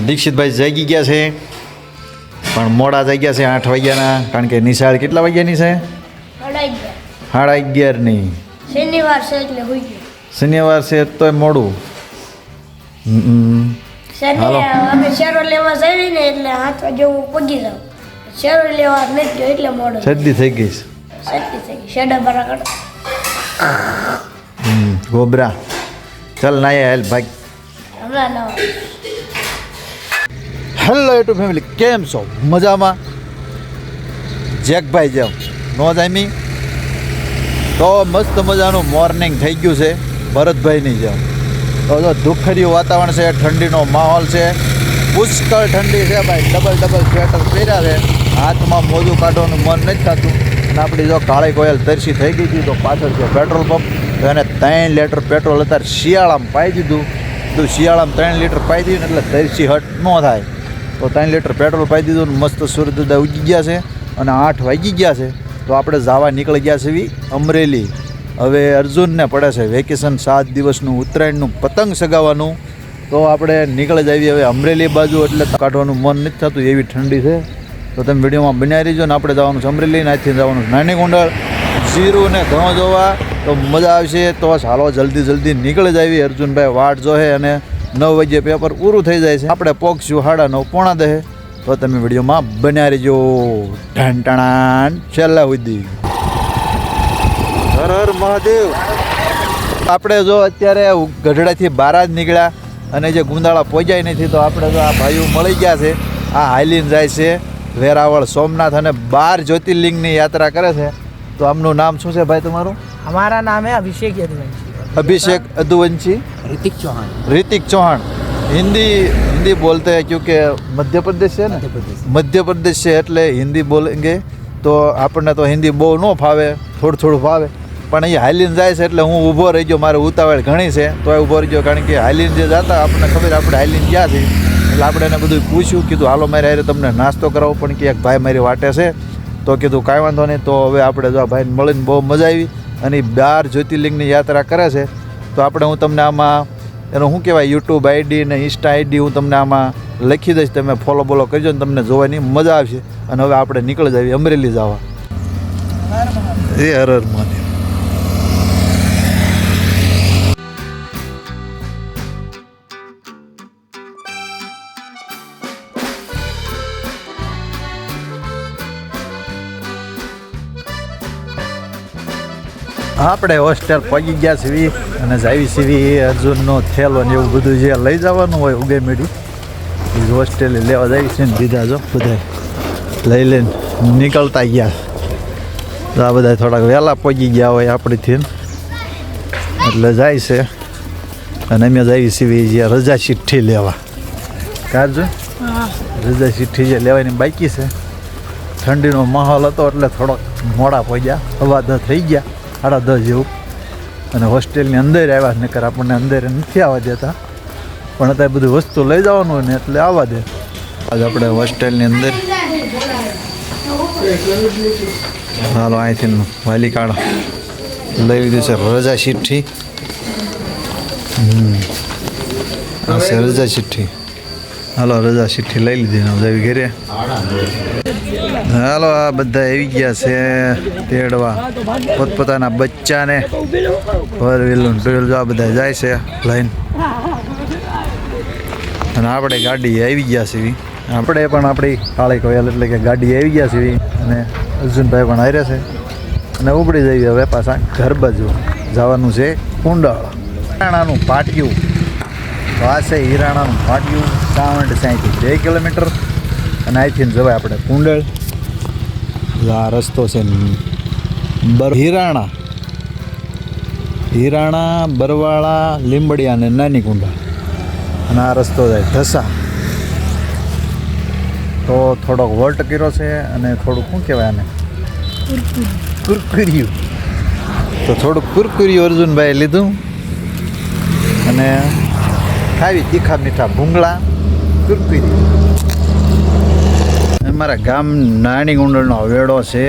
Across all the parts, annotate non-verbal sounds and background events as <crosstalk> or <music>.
દીક્ષિતભાઈ જાગી ગયા છે પણ મોડા જાગ્યા છે આઠ વાગ્યાના કારણ કે નિશાળ કેટલા વાગ્યાની છે? સાડા અગિયારની. શનિવાર છે એટલે હોઈ ગયું. શનિવાર છે તોય મોડું. હાલો. અમે શેરો લેવા જઈએ ને એટલે હાથ વાગે હું પગી જાઉં. શેરો લેવા નથી ગયો એટલે મોડું. શરદી થઈ ગઈ છે. સચ્ચી થઈ ગઈ. શેડા બરાકડ ગોબરા. ચાલ નાયા હેલ ભાઈ હમણાં નવા. હેલો યુટ્યુબ ફેમિલી કેમ છો? મજામાં? જેકભાઈ જેમ. નો જામી તો મસ્ત મજાનું મોર્નિંગ થઈ ગયું છે. ભરતભાઈની જેમ. તો જો દુઃખર્યું વાતાવરણ છે, ઠંડીનો માહોલ છે. પુષ્કળ ઠંડી છે ભાઈ. ડબલ ડબલ સ્વેટર પહેર્યા છે. હાથમાં મોજું કાઢવાનું મન નથી થતું. અને આપણી જો કાળી કોયલ તરસી થઈ ગઈ હતી, તો પાછળ છે પેટ્રોલ પંપ. તો એને ત્રણ લીટર પેટ્રોલ અત્યારે શિયાળામાં પાઈ દીધું. તો શિયાળામાં ત્રણ લીટર પાઈ દીધું એટલે તરસી હટ ન થાય. તો ત્રણ લીટર પેટ્રોલ પાઈ દીધું મસ્ત સુરત દાદા ઉગી ગયા છે અને આઠ વાગી ગયા છે. તો આપણે જાવા નીકળી ગયા છે અમરેલી. હવે અર્જુનને પડે છે વેકેશન સાત દિવસનું ઉત્તરાયણનું પતંગ સગાવવાનું. તો આપણે નીકળી જઈએ હવે અમરેલી બાજુ એટલે કાઢવાનું મન નથી થતું એવી ઠંડી છે. તો તમે વિડીયોમાં બનાવી રહીજો ને આપણે જવાનું છે અમરેલી નાથી જવાનું નાની ગુંડળ જીરું ને ઘઉં જોવા. તો મજા આવશે. તો ચાલો જલ્દી જલ્દી નીકળી જઈએ. અર્જુનભાઈ વાટ જોહે અને નવ વાગે પેપર પૂરું થઈ જાય છે. આપણે પોગશું હાડા નવ પોણા દહે. તો તમે વિડીયોમાં બન્યા રહેજો. ઢાંટણાન છેલ્લા સુધી. હર હર મહાદેવ. આપણે જો અત્યારે ગઢડાથી બહાર જ નીકળ્યા અને જે ગુંદાળા પહોંચાય નથી, તો આપણે તો આ ભાઈઓ મળી ગયા છે. આ હાઈલીન જાય છે. વેરાવળ, સોમનાથ અને બાર જ્યોતિર્લિંગની યાત્રા કરે છે. તો આમનું નામ શું છે ભાઈ તમારું? અમારા નામે અભિષેક યદુભાઈ अभिषेक अदुवंशी ऋतिक चौहान ऋतिक चौहान हिंदी हिंदी बोलते हैं क्योंकि मध्य प्रदेश है ना मध्य प्रदेश મધ્ય પ્રદેશ છે એટલે હિન્દી બોલેંગે તો આપણને તો હિન્દી બહુ ન ફાવે થોડું થોડું ફાવે પણ અહીંયા હાલીને જાય છે એટલે હું ઊભો રહી ગયો મારે ઉતાવળ ઘણી છે તો એ ઊભો રહી ગયો કારણ કે હાલીને જે જતા આપણને ખબર આપણે હાલીને ગયા છે એટલે આપણે એને બધું પૂછ્યું કીધું હાલો મારે હારે તમને નાસ્તો કરાવો પણ કે એક ભાઈ મારી વાટે છે તો કીધું કાંઈ વાંધો નહીં તો હવે આપણે જો આ ભાઈને મળીને બહુ મજા આવી અને બાર જ્યોતિર્લિંગની યાત્રા કરે છે, તો આપણે હું તમને આમાં એનું શું કહેવાય યુટ્યુબ આઈડી ને ઇન્સ્ટા આઈડી હું તમને આમાં લખી દઈશ, તમે ફોલો બોલો કરજો ને તમને જોવાની મજા આવશે. અને હવે આપણે નીકળી જઈએ અમરેલી જવા. એ હર હર આપણે હોસ્ટેલ પગી ગયા સીવી અને જાવી સીવી અર્જુનનો થેલો ને એવું બધું જે લઈ જવાનું હોય ઉગે મેળ્યું એ હોસ્ટેલે લેવા જાય છે ને દીધા જો બધા લઈ લઈને નીકળતા ગયા. તો આ બધા થોડાક વહેલા પગી ગયા હોય આપણીથી એટલે જાય છે. અને અમે જઈએ સીવી જે રજા ચિઠ્ઠી લેવા. કારજો? રજા ચિઠ્ઠી જે લેવાની બાકી છે. ઠંડીનો માહોલ હતો એટલે થોડોક મોડા પહોંચ્યા. અવાધા થઈ ગયા. સાડા દસ જેવું. અને હોસ્ટેલની અંદર આવ્યા, નકર આપણને અંદર નથી આવવા દેતા. પણ અત્યારે બધું વસ્તુ લઈ જવાનું હોય ને એટલે આવવા દે. આજે આપણે હોસ્ટેલની અંદર. હાલો, અહીંથી વાલી કાઢો લઈ લીધું છે રજા ચિઠ્ઠી. હમ. રજા ચિઠ્ઠી. હાલો, રજા ચિઠ્ઠી લઈ લીધી ને હવે ઘરે. હાલો, આ બધા આવી ગયા છે તેડવા. પોતપોતાના બચ્ચાને ફોર વ્હીલ આ બધા જાય છે લઈને અને આપણે ગાડી આવી ગયા છે આપણે પણ આપણી કાળી કોયલ એટલે કે ગાડી આવી ગયા છે અને અર્જુનભાઈ પણ હારે છે. અને ઉપડી જઈએ હવે પાછા ઘર બાજુ. જવાનું છે કુંડળ. હિરાણાનું પાટિયું. તો આ છે હિરાણાનું પાટિયું. સાવંડ સાંઈથી બે કિલોમીટર. અને અહીંથી જવાય આપણે કુંડળ. આ રસ્તો છે હિરાણા. હિરાણા, બરવાળા, લીંબડિયા અને નાની કુંડા. અને આ રસ્તો જાય ઢસા. તો થોડોક વોલ્ટ કર્યો છે અને થોડુંક શું કહેવાય આને? કુરકુરિયું. તો થોડુંક કુરકુરિયું અર્જુનભાઈ લીધું. અને ખાવી તીખા મીઠા ભૂંગળા, કુરકુરિયું. અમારા ગામ નાની ગુંડળનો અવેડો છે.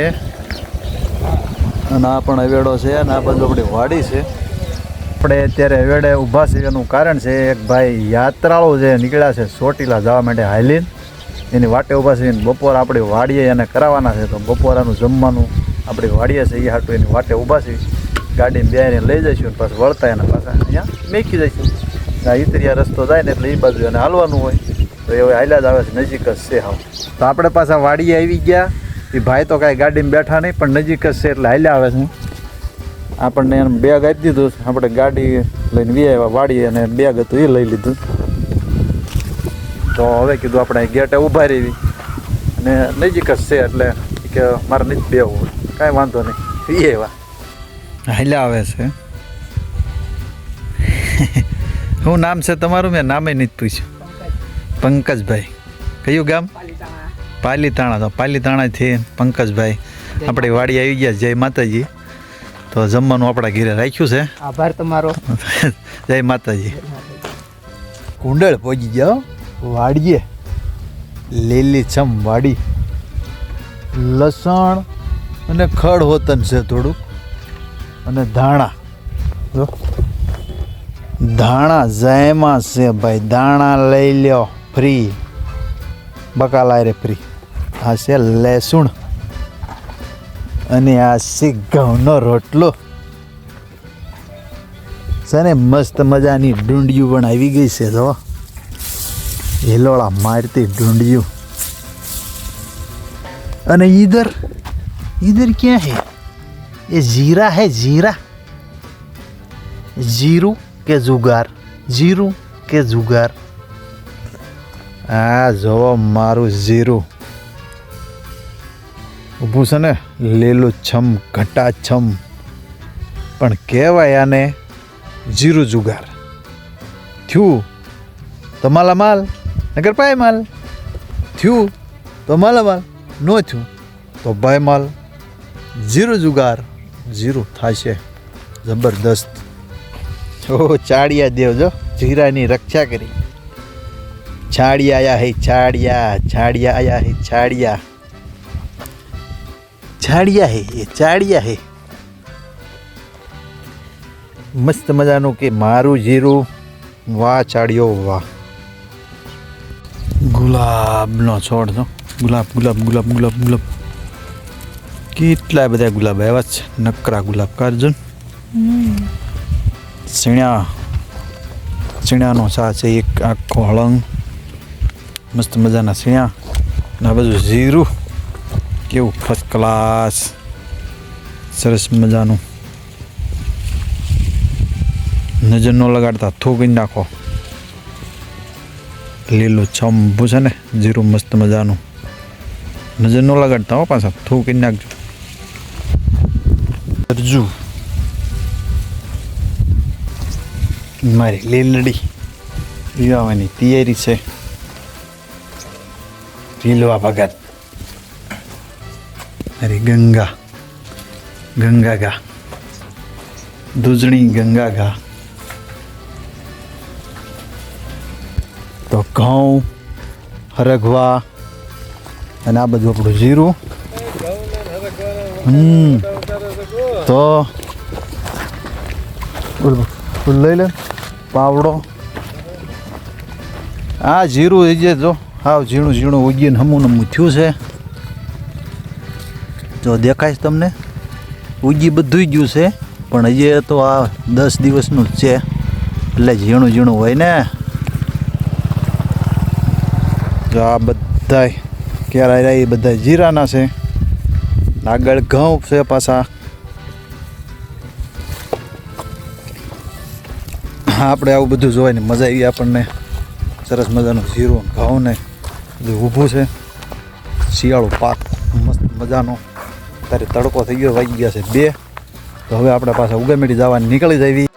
અને આ પણ અવેડો છે અને આ બાજુ આપણી વાડી છે. આપણે અત્યારે અવેડે ઊભા છે એનું કારણ છે એક ભાઈ યાત્રાળુ જે નીકળ્યા છે ચોટીલા જવા માટે હાઈલીન એની વાટે ઊભા છે બપોર આપણી વાડીએ એને કરાવવાના છે તો બપોરાનું જમવાનું આપણી વાડીએ છે એ હાટું એની વાટે ઊભા છે. ગાડીને બેને લઈ જઈશું અને પાછું વળતા એના પાછા અહીંયા મેકી જઈશું. આ ઇતરિયા રસ્તો જાય ને એટલે એ બાજુ એને હાલવાનું હોય. તો એ હવે હાલ્યા જ આવે છે નજીક જ છે હા તો આપણે પાછા વાડીએ આવી ગયા. એ ભાઈ તો કાંઈ ગાડીમાં બેઠા નહીં પણ નજીક જ છે એટલે હાલ્યા આવે છે. આપણને એમ બેગ આપી દીધું આપણે ગાડી લઈને વી આવ્યા વાડીએ અને બેગ હતું એ લઈ લીધું. તો હવે કીધું આપણે ગેટે ઊભા રહેવી અને નજીક જ છે એટલે કે મારે નથી બેવું કાંઈ વાંધો નહીં. એ એવા. હાલ્યા આવે છે. શું નામ છે તમારું? મેં નામે નથી પૂછ્યું. પંકજભાઈ. કયું ગામ? પાલીતાણા. તો પાલીતાણાથી પંકજભાઈ. આપણી વાડી આવી ગયા જય માતાજી. તો જમવાનું આપણા ઘેરે રાખ્યું છે. આભાર તમારો. <laughs> જય માતાજી. કુંડળ પહોંચી જાઓ વાડીએ લીલી છમ વાડી. લસણ અને ખડ હોતન છે થોડુંક. અને ધાણા. જો. ધાણા જયમાં છે ભાઈ. ધાણા લઈ લ્યો. ફ્રી. બકાલાય રે ફ્રી. આ છે લસણ. અને આ છે ઘઉંનો રોટલો. છે મસ્ત મજાની ડુંડિયું પણ આવી ગઈ છે, જો. હિલોળા મારતી ડુંડિયું. અને ઈધર ઈધર ક્યાં હે? એ જીરા હે, જીરા. જીરું કે જુગાર? જીરું કે જુગાર? આ જોવો મારું જીરું ઊભું છે ને? લીલું છમ, ઘટા છમ. પણ કહેવાય આને જીરું જુગાર. થયું તો માલા માલ, નગર પાય માલ. થયું તો માલા માલ, ન થયું તો ભાઈ માલ. જીરું જુગાર જીરું થશે. જબરદસ્ત. ઓ ચાડિયા દેવ જો જીરાની રક્ષા કરી. છાડિયા આયા હે છાડિયા છાડિયા આયા હે છાડિયા છાડિયા હે એ ચાડિયા હે મસ્ત મજાનું કે મારું જીરું વાહ ચાડ્યો વાહ. ગુલાબનો છોડ જો. ગુલાબ ગુલાબ ગુલાબ ગુલાબ ગુલાબ. કેટલા બધા ગુલાબ આવ્યા છે. નકરા ગુલાબ કારજુન સીણ્યા સીણાનો સા છે એક આખો હળંગ. મસ્ત મજાના સિયા અને આ બધું જીરું. કેવું ફર્સ્ટ ક્લાસ સરસ મજાનું. નજર ન લગાડતા થૂકી નાખો. લીલું છંભું છે ને, જીરું મસ્ત મજાનું. નજર ન લગાડતા હો પાછા થૂકી નાખજો. અરજુ. મારી લીલડી. પીવાની તૈયારી છે. લીલવા ભગત અરે ગંગા ગંગા ગા દૂધણી ગંગા ગા તો ઘઉં, હરગવા અને આ બધું આપણું જીરું. હમ. તો લઈ લે. પાવડો. આ જીરું એ જે જો. હાવ ઝીણું ઝીણું ઉગીને હમું નમું થયું છે. જો દેખાય તમને? ઉગી બધું ગયું છે, પણ હજી તો આ દસ દિવસનું જ છે. એટલે ઝીણું ઝીણું હોય ને. જો આ બધા ક્યારે એ બધા જીરાના છે. આગળ ઘઉં છે પાછા. આપણે આવું બધું જોવાની મજા આવી આપણને. સરસ મજાનું જીરું ઘઉં ને બધું ઊભું છે. શિયાળો પાક મસ્ત મજાનો. ત્યારે તડકો થઈ ગયો, વાગી ગયા છે બે. તો હવે આપણે પાછા ઉગામેડી જવાની નીકળી જવી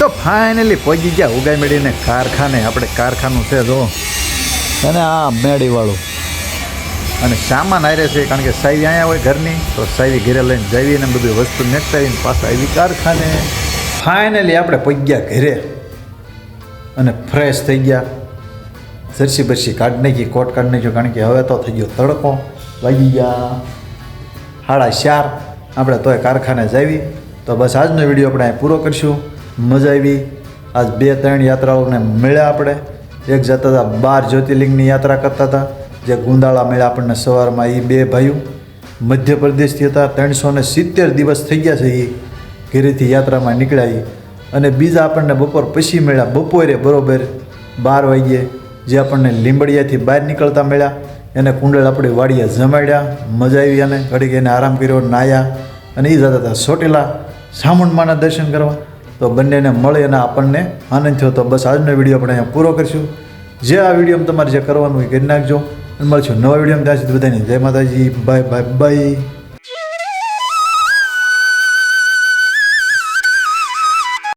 તો ફાઇનલી પહોંચી ગયા ઉગાઈ મેળીને કારખાને. આપણે કારખાનું છે જો. અને આ મેળીવાળું. અને સામાન આરે છે, કારણ કે સાવી અહીંયા હોય ઘરની, તો સાવી ઘરે લઈને જાવી અને બધી વસ્તુ મેકતા આવીને પાછા આવી કારખાને. ફાઇનલી આપણે પગ્યા ઘરે. અને ફ્રેશ થઈ ગયા. જર્સી બરસી કાઢી નાખી, કોટ કાઢી નાખ્યો, કારણ કે હવે તો થઈ ગયો તડકો. વાગી ગયા સાડા ચાર. આપણે તોય કારખાને જાવી. તો બસ આજનો વીડિયો આપણે પૂરો કરીશું. મજા આવી. આજ બે, ત્રણ યાત્રાઓને મળ્યા આપણે. એક જતા હતા બાર જ્યોતિર્લિંગની યાત્રા કરતા હતા, જે ગુંદાળા મળ્યા આપણને સવારમાં એ બે ભાઈઓ. મધ્યપ્રદેશથી હતા, ત્રણસો ને સિત્તેર દિવસ થઈ ગયા છે એ ઘેરેથી યાત્રામાં નીકળ્યા એ અને બીજા આપણને બપોર પછી મળ્યા, બપોરે બરોબર બાર વાગ્યે જે આપણને લીંબડિયાથી બહાર નીકળતા મળ્યા. એને કુંડળ આપણી વાડીએ જમાડ્યા, મજા આવી અને ઘડીક એને આરામ કર્યો નાયા અને એ જતા હતા ચોટીલા સામુંડમાના દર્શન કરવા. તો બંનેને મળે અને આપણને આનંદ થયો. તો બસ આજનો વીડિયો આપણે અહીંયા પૂરો કરીશું. જે આ વિડીયોમાં તમારે જે કરવાનું હોય કરી નાખજો. મળશું નવા વિડીયોમાં. ત્યાં સુધી બધાની જય માતાજી. Bye bye bye.